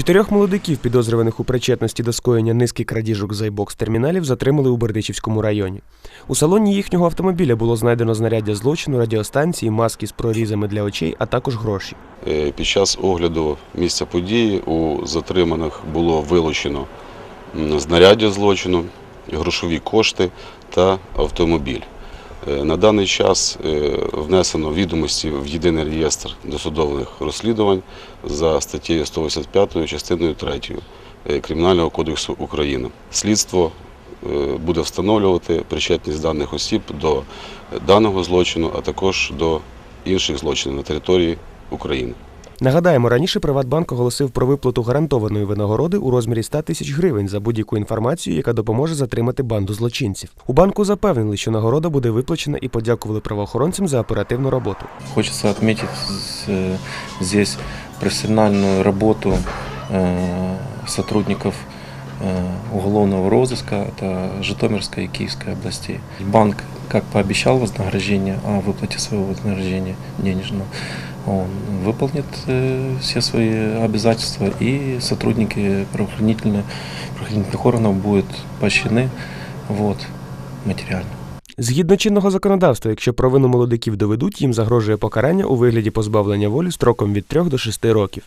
Чотирьох молодиків, підозрюваних у причетності до скоєння низки крадіжок з айбокс-терміналів, затримали у Бердичівському районі. У салоні їхнього автомобіля було знайдено знаряддя злочину, радіостанції, маски з прорізами для очей, а також гроші. Е, Під час огляду місця події у затриманих було вилучено знаряддя злочину, грошові кошти та автомобіль. Е, На даний час е, внесено відомості в єдиний реєстр досудових розслідувань за статтєю 185 частиною 3 е, Кримінального кодексу України. Слідство буде встановлювати причетність даних осіб до даного злочину, а також до інших злочинів на території України. Нагадаємо, раніше Приватбанк оголосив про виплату гарантованої винагороди у розмірі 100 тисяч гривень за будь-яку інформацію, яка допоможе затримати банду злочинців. У банку запевнили, що нагорода буде виплачена і подякували правоохоронцям за оперативну роботу. Хочется отметить э, здесь профессиональную работу э, сотрудников э, уголовного розыска, это Житомирской и Киевской областей. Банк, как пообещал вознаграждение о выплате своего вознаграждения денежного, он выполнит э, все свои обязательства, и сотрудники правоохранительных, правоохранительных органов будут поощрены вот, материально. Згідно чинного законодавства, якщо провину молодиків доведуть, їм загрожує покарання у вигляді позбавлення волі строком від 3 до 6 років.